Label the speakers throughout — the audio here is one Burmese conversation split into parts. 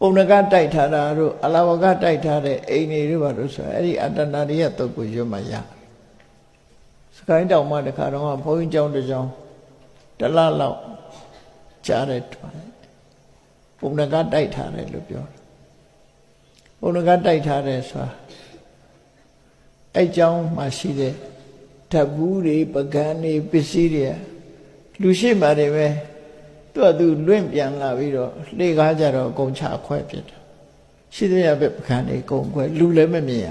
Speaker 1: ပုံနကတိုက်ထားတာတို့အလာဝကတိုက်ထားတဲ့အိမ်တွေတို့ဘာလို့ဆိုအဲ့ဒီအတ္တနာရိယတုတ်ကိုရွတ်မှရစကိုင်းတောင်မှတခါတော့ဘုန်းကြီးကျောင်းတစ်ကျောင်းတလလောက်ကြားတဲ့တွားပုံနကတိုက်ထားတယ်လို့ပြောတယ်ပုံနကတိုက်ထားတယ်ဆိုတာအဲ့ကျောင်းမှာရှိတဲ့ဓာတ်ဘူးတွေပကံတွေပစ္စည်းတွေလူရှိမှတွေပဲ သူ့အတူလွင့်ပြန်လာပြီးတော့လှေကားကြတော့အကုန်ချခွဲဖြစ်တယ်ရှိသေးရပဲပကံတွေအကုန်ခွဲလူလည်းမမြင်ရ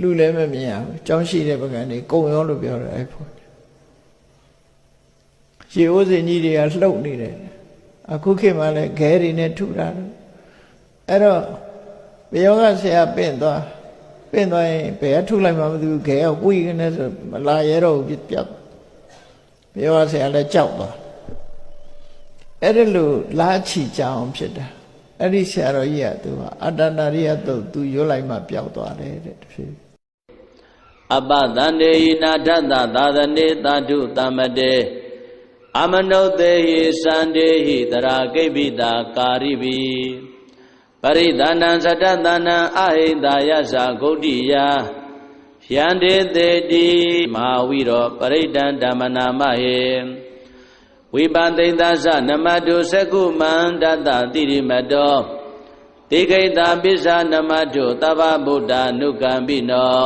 Speaker 1: လူလည်းမမြင်ရကျောင်းရှိတဲ့ပကံတွေကုံရောလို့ပြောတယ်အဲ့ဖို့ရေအိုးစင်ကြီးတွေကလှုပ်နေတယ်အခုခေတ်မှလည်းခဲတွေနဲ့ထုတာအဲ့တော့ဘယောကဆရာပင့်သွားပင့်သွားရင်ဘယ်ကထုလိုက်မှမသိဘူးခဲကဝိကနေဆိုမလာရတော့ဘူးပြတ်ဘယောကဆရာလည်းကြောက်သွား အဲ့ဒါလို့လာချီကြအောင်ဖြစ်တာအဲ့ဒီဆရာတော်ကြီးကသူကအတ္တနာရိယတုတ်သူရွတ်လိုက်မှပျောက်သွားတယ်တဲ့တဖြည်း
Speaker 2: အပတန္တေဟိနာထသသာသနေသာဓုတမတေအမနုသေဟိစန္ဒေဟိတရာကိဗ္ဗိတာကာရိဘိပရိသန္တံသတ္တသန္တံအဟိတာယသဂုတ်တိယယန္တေတေတိမဟာဝိရောပရိဒံဓမ္မနာမဟေ ဝိပန္တိသသနမတုသကုမန္တတတိရိမတောတိခိတာပိစ္ဆာနမတုသဗ္ဗဗုဒ္ဓ ानु ကံပိနော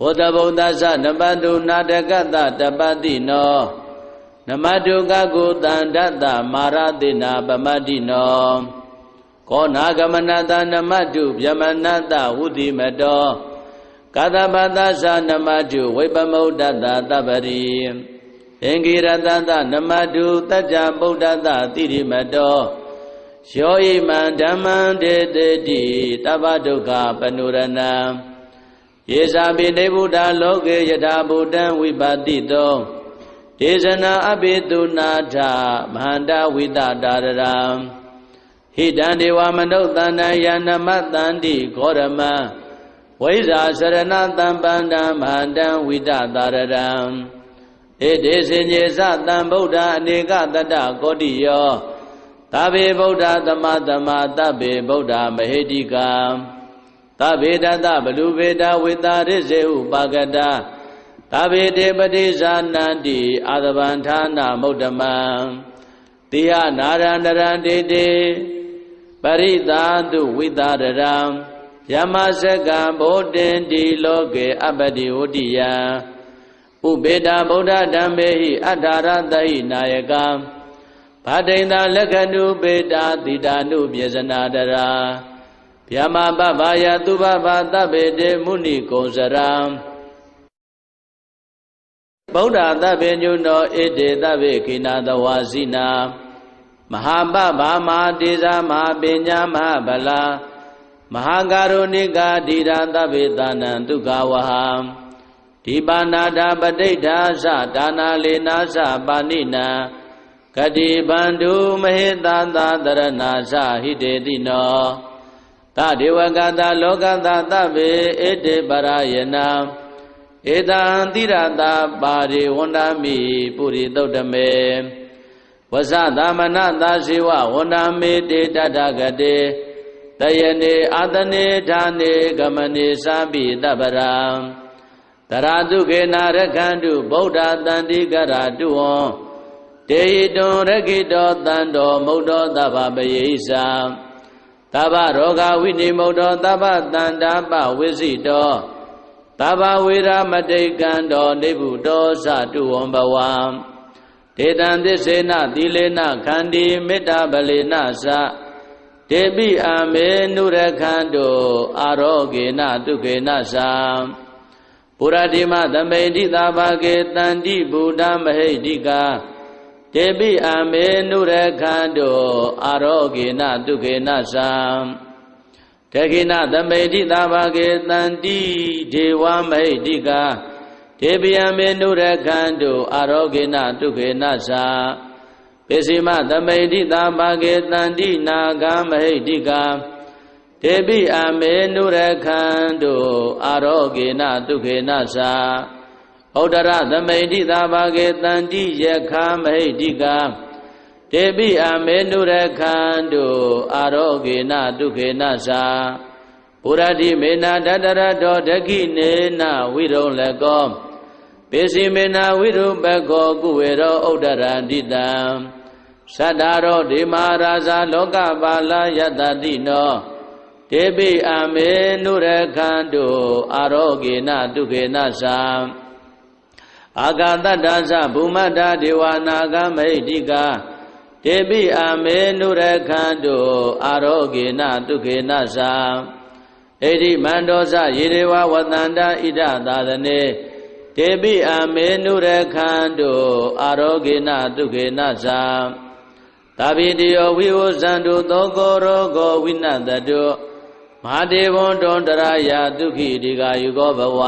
Speaker 2: ဘုဒ္ဓဗုဒ္ဓသနမတုနာတကတတပတိနောနမတုကကုတန္တတမာရတိနာပမတိနောကောနာဂမနတနမတုဗျမနတဝုတိမတောကတပတသနမတုဝိပမုဒ္ဒတတပရိ အင်္ဂိရတတနမတုတัจ जा ဗုဒ္ဓတတိရိမတောယောဣမံဓမ္မံဒေတေတိတပ္ပဒုက္ခပနုရဏံယေဇာပိနေဗုဒ္ဓလောကေယထာဗုဒ္ဓံဝိပါတိတောဒေဇနာအပိတုနာထမဟာန္တဝိတတာရရံဟိတံဒေဝမနုဿန္တယနမတန္တိဂောရမံဝိဇာစရဏတံပန္တံမဟာန္တဝိတတာရရံ ဣတိစင်ညေသတံဗုဒ္ဓအနေကတတကောတိယောသဗ္ဗေဗုဒ္ဓသမသမသဗ္ဗေဗုဒ္ဓမဟေတိကံသဗ္ဗေတတဘလူဗေဒဝေတာရိစေဥပါကတာသဗ္ဗေတေပတိဇာနန္တိအာသဗံဌာနမုဒ္ဓမံတိယနာရန္တရံတေတေပရိသာတုဝိတာရရံယမစကံဗောတင်တိလောကေအပတိဝတိယံ ဥပေတာဗုဒ္ဓဓမ္မေဟိအထာရတဟိနာယကံဘာဒိန္တာလက္ခဏုပေတာတိတာနုပြေဇနာတရာဗျမပဗာယသူဘဘာတဗ္ဗေတေမုဏိကုံစရံဗုဒ္ဓသဗ္ဗညုနောဣတေသဗ္ဗေခိနာတဝါစီနာမဟာပဗာမဟာတေဇာမဟာပညာမဟာဗလာမဟာကာရုဏိကာဓိရာသဗ္ဗေသနံဒုက္ခဝဟံ ဒီပါဏာတာပဋိဋ္ဌာသဒါနာလေနာသပါဏိနံကတိဗန္ဓုမဟိတသာတရဏာသဟိတေတိနောတဒေဝကတာလောကတာသဗ္ဗေဣတိပရယနာဧတံတိရတာပါရိဝန္ဒမိပုရိသုတ်တမေဝဇသမနသာဇေဝဝန္ဒမေတေတတဂတေတယနေအာတနေဌာနေဂမနေသာပိတပရံ တရာတုခေနာရခန္တုဗုဒ္ဓတန္တိကရတုဝံတေဟိတုံရခိတောတန္တောမုဒ္ဒောသဗ္ဗပယေဣသံသဗ္ဗရောဂဝိနိမုဒ္ဒောသဗ္ဗတန္တာပဝိစိတောသဗ္ဗဝေရမတိကံတောနေဗုတောသတုဝံဘဝံဒေတံသစ္စေနသီလေနခန္တီမေတ္တာပလေနသတေပိအာမေနုရခန္တုအာရောဂေနဒုခေနသံ ပုရတိမသမိတိသာဘာကေတန္တိဗုဒ္ဓမဟိတိကာတေပိအာမေနုရခန္တုအာရောဂေနဒုခေနသံတခိနသမိတိသာဘာကေတန္တိဒေဝမဟိတိကာတေပိယမေနုရခန္တုအာရောဂေနဒုခေနသံပိစိမသမိတိသာဘာကေတန္တိနာဂမဟိတိကာ တေပိအာမေနုရခန္တုအာရောဂေနဒုခေနသာဩဒရသမိတိသာဘာကေတန္တိယခာမဟိတိကာတေပိအမေနုရခန္တုအာရောဂေနဒုခေနသာပုရတိမေနာတတရတောဒခိနေနဝိရုံလကောပေစီမေနာဝိရုပကောကုဝေရောဥဒ္ဒရန္တိတံသတ္တရောဒေမာရာဇာလောကပါလယတတိနော တေပိအမေနုရခန္တုအာရောဂေနဒုခေနသာအာဂတတ္တသဗုမတ္တဒေဝနာဂမိတ်တိကာတေပိအမေနုရခန္တုအာရောဂေနဒုခေနသာဣတိမန္တောဇယေရေဝဝတန္တာဣဒသာသနေတေပိအမေနုရခန္တုအာရောဂေနဒုခေနသာသာပိတယောဝိဝဇန္တုသောကောရောဂောဝိနတတု မဟာဒေဝံတောတရာယဒုခိဒီကာယုကောဘဝ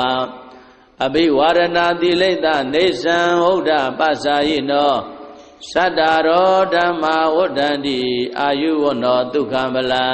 Speaker 2: အဘိဝရဏတိလိတနေသံဟုတ်ဒပ္ပစာယိနောသတ္တရောဓမ္မဝဋ္ဌန္တိအာယုဝနောဒုက္ခမလံ